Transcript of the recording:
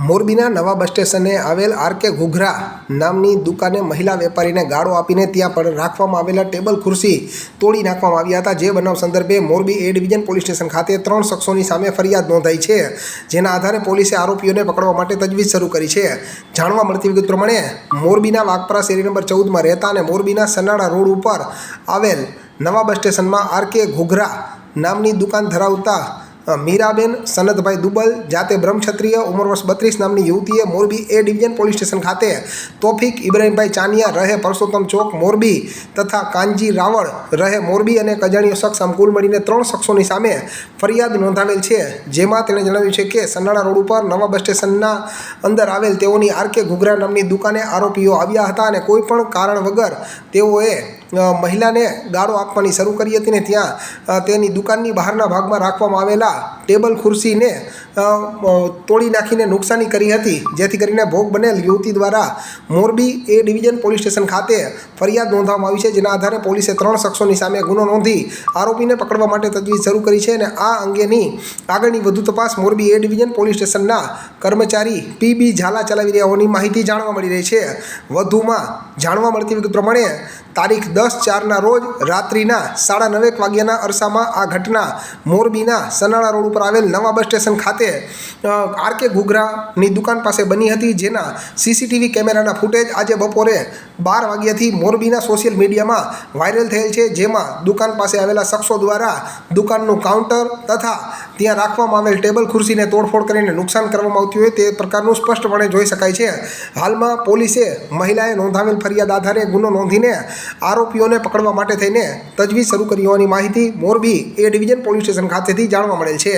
મોરબીના નવા બસ સ્ટેશને આવેલ આર કે ઘુઘરા નામની દુકાને મહિલા વેપારીને ગાળો આપીને ત્યાં પણ રાખવામાં આવેલા ટેબલ ખુરશી તોડી નાખવામાં આવ્યા હતા. જે બનાવ સંદર્ભે Morbi A division police station ખાતે ત્રણ શખ્સોની સામે ફરિયાદ નોંધાઈ છે, જેના આધારે પોલીસે આરોપીઓને પકડવા માટે તજવીજ શરૂ કરી છે. જાણવા મળતી વિગત પ્રમાણે, મોરબીના વાગપરા શેરી નંબર ચૌદમાં રહેતા અને મોરબીના સનાળા રોડ ઉપર આવેલ નવા બસ સ્ટેશનમાં આર કે ઘુઘરા નામની દુકાન ધરાવતા મીરાબેન સનતભાઈ દુબલ, જાતે બ્રહ્મક્ષત્રિય, ઉંમર વર્ષ બત્રીસ નામની યુવતીએ Morbi A division police station ખાતે તોફિક ઇબ્રાહીમભાઈ ચાનિયા, રહે પરસોત્તમ ચોક, મોરબી, તથા કાનજી રાવળ, રહે મોરબી અને કજાણીઓ શખ્સ આમ કુલ મળીને ત્રણ શખ્સોની સામે ફરિયાદ નોંધાવેલ છે, જેમાં તેણે જણાવ્યું છે કે સન્નાળા રોડ ઉપર નવા બસ સ્ટેશનના અંદર આવેલ તેઓની આર કે ઘુઘરા નામની દુકાને આરોપીઓ આવ્યા હતા અને કોઈપણ કારણ વગર તેઓએ મહિલાને ગાળો આપવાની શરૂ કરી હતી ને ત્યાં તેની દુકાનની બહારના ભાગમાં રાખવામાં આવેલા ટેબલ ખુરશીને તોડી નાખીને નુકસાની કરી હતી. જેથી કરીને ભોગ બનેલ યુવતી દ્વારા Morbi A division police station ખાતે ફરિયાદ નોંધવામાં આવી છે, જેના આધારે પોલીસે ત્રણ શખ્સોની સામે ગુનો નોંધી આરોપીને પકડવા માટે તજવીજ શરૂ કરી છે અને આ અંગેની આગળની વધુ તપાસ મોરબી એ ડિવિઝન પોલીસ સ્ટેશનના કર્મચારી પી બી ઝાલા ચલાવી રહ્યા હોવાની માહિતી જાણવા મળી રહી છે. વધુમાં જાણવા મળતી વિગત પ્રમાણે તારીખ દસ ચારના રોજ રાત્રિના સાડા નવેક વાગ્યાના અરસામાં આ ઘટના મોરબીના સનાળા રોડ ઉપર આવેલ નવા બસ સ્ટેશન ખાતે આર કે ઘુઘરાની દુકાન પાસે બની હતી, જેના સીસીટીવી કેમેરાના ફૂટેજ આજે બપોરે બાર વાગ્યાથી મોરબીના સોશિયલ મીડિયામાં વાયરલ થયેલ છે, જેમાં દુકાન પાસે આવેલા શખ્સો દ્વારા દુકાનનું કાઉન્ટર તથા ત્યાં રાખવામાં આવેલ ટેબલ ખુરશીને તોડફોડ કરીને નુકસાન કરવામાં આવતું હોય તે પ્રકારનું સ્પષ્ટપણે જોઈ શકાય છે. હાલમાં પોલીસે મહિલાએ નોંધાવેલ ફરિયાદ આધારે ગુનો નોંધીને આરોપીઓને પકડવા માટે થઈને તજવીજ શરૂ કરી હોવાની માહિતી Morbi A division police station ખાતેથી જાણવા મળેલ છે.